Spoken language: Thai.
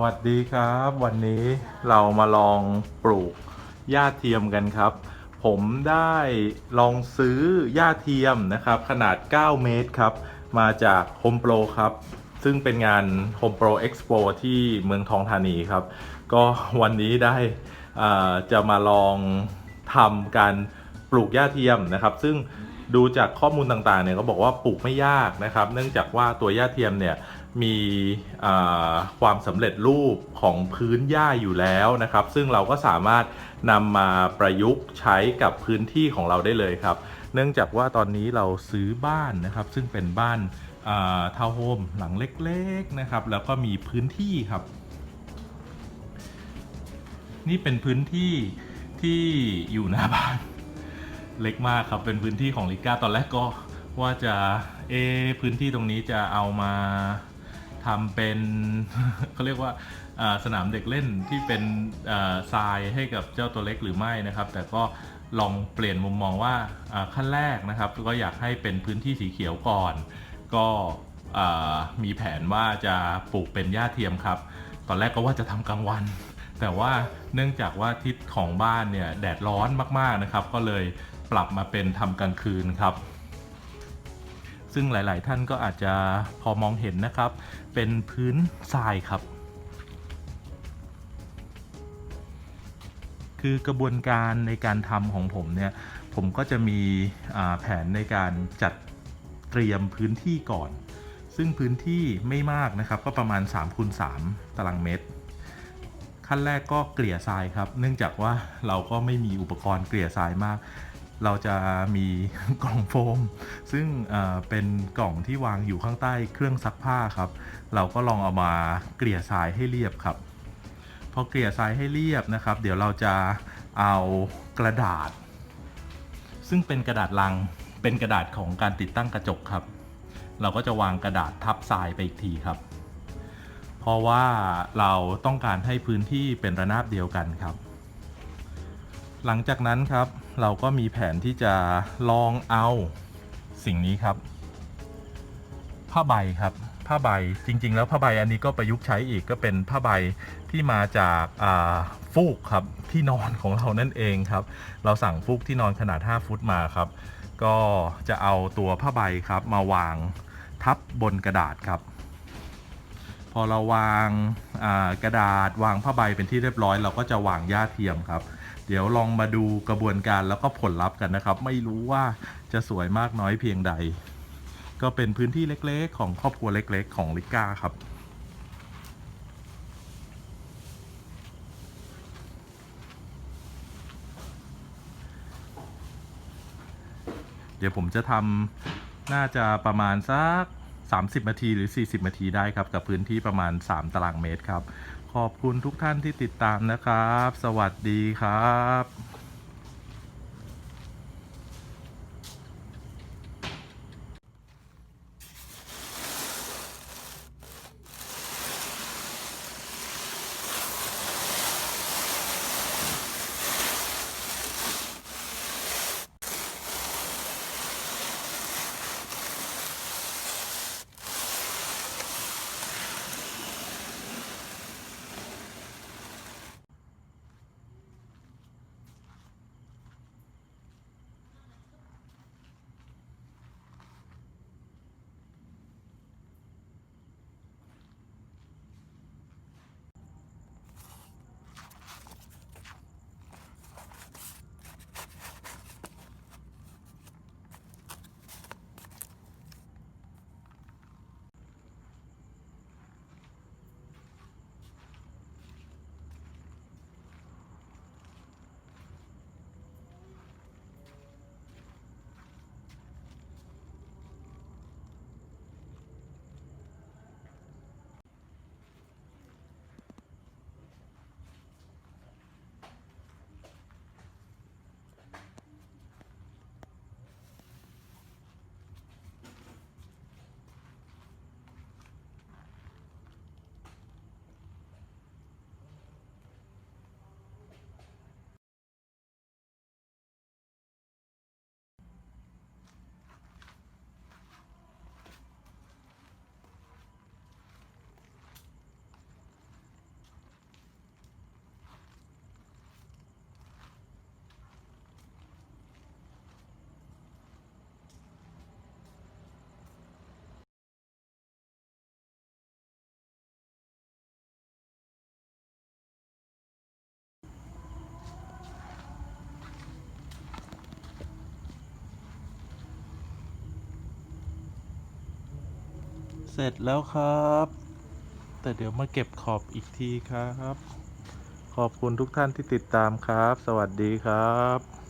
วัสดีครับ วันนี้เรามาลองปลูกหญ้าเทียมกันครับ ผมได้ลองซื้อหญ้าเทียมนะครับ ขนาด 9 เมตรครับ มาจาก Home Pro ครับ ซึ่งเป็นงาน Home Pro Expo ที่เมืองทองธานีครับ ก็วันนี้ได้อ่าจะมาลองทำการปลูกหญ้าเทียมนะครับ ซึ่ง ดูจากข้อมูลต่างๆเนี่ยก็บอกว่าปลูกไม่ยากนะครับ เนื่องจากว่าตัวหญ้าเทียมเนี่ยมีความสำเร็จรูปของพื้นหญ้าอยู่แล้วนะครับ ซึ่งเราก็สามารถนำมาประยุกต์ใช้กับพื้นที่ของเราได้เลยครับ เนื่องจากว่าตอนนี้เราซื้อบ้านนะครับ ซึ่งเป็นบ้านทาวน์โฮมหลังเล็กๆนะครับ แล้วก็มีพื้นที่ครับ นี่เป็นพื้นที่ที่อยู่หน้าบ้าน เล็กมากครับ เป็นพื้นที่ของลิก้าตอนแรกก็ว่าจะเอพื้นที่ตรงนี้จะเอามาทำเป็นเขาเรียกว่าสนามเด็กเล่นที่เป็นทรายให้กับเจ้าตัวเล็กหรือไม่นะครับ แต่ก็ลองเปลี่ยนมุมมองว่าขั้นแรกนะครับ ก็อยากให้เป็นพื้นที่สีเขียวก่อน ก็มีแผนว่าจะปลูกเป็นหญ้าเทียมครับ ตอนแรกก็ว่าจะทำกลางวัน แต่ว่าเนื่องจากว่าทิศของบ้านเนี่ยแดดร้อนมากๆนะครับ ก็เลย ปรับมาเป็นทำกลางคืนครับ ซึ่งหลาย ๆ ท่านก็อาจจะพอมองเห็นนะครับ เป็นพื้นทรายครับ คือกระบวนการในการทำของผมเนี่ย ผมก็จะมีแผนในการจัดเตรียมพื้นที่ก่อน ซึ่งพื้นที่ไม่มากนะครับ ก็ประมาณ3คูณ3ตารางเมตรขั้นแรกก็เกลี่ยทรายครับ เนื่องจากว่าเราก็ไม่มีอุปกรณ์เกลี่ยทรายมาก เราจะมีกล่องโฟม ซึ่งเป็นกล่องที่วางอยู่ข้างใต้เครื่องซักผ้าครับ เราก็ลองเอามาเกลี่ยทรายให้เรียบครับ พอเกลี่ยทรายให้เรียบนะครับ เดี๋ยวเราจะเอากระดาษ ซึ่งเป็นกระดาษลังเป็นกระดาษของการติดตั้งกระจกครับ เราก็จะวางกระดาษทับทรายไปอีกทีครับ เพราะว่าเราต้องการให้พื้นที่เป็นระนาบเดียวกันครับ หลังจากนั้นครับเราก็มีแผนที่จะลองเอาสิ่งนี้ครับ ผ้าใบครับผ้าใบจริง ๆ แล้วผ้าใบอันนี้ก็ประยุกต์ใช้อีกก็เป็นผ้าใบที่มาจากาฟูกครับที่นอนของเรานั่นเองครับ เราสั่งฟูกที่นอนขนาด 5 ฟุตมาครับ ก็จะเอาตัวผ้าใบครับมาวางทับบนกระดาษครับ พอเราวางากระดาษวางผ้าใบเป็นที่เรียบร้อย เราก็จะวางหญ้าเทียมครับ เดี๋ยวลองมาดูกระบวนการแล้วก็ผลลัพธ์กันนะครับ ไม่รู้ว่าจะสวยมากน้อยเพียงใด ก็เป็นพื้นที่เล็กๆ ของครอบครัวเล็กๆ ของลิก้าครับเดี๋ยวผมจะทำน่าจะประมาณสัก 30 นาทีหรือ 40 นาทีได้ครับ กับพื้นที่ประมาณ 3 ตารางเมตรครับ ขอบคุณทุกท่านที่ติดตามนะครับ สวัสดีครับ เสร็จแล้วครับ แต่เดี๋ยวมาเก็บขอบอีกทีครับ ขอบคุณทุกท่านที่ติดตามครับ สวัสดีครับ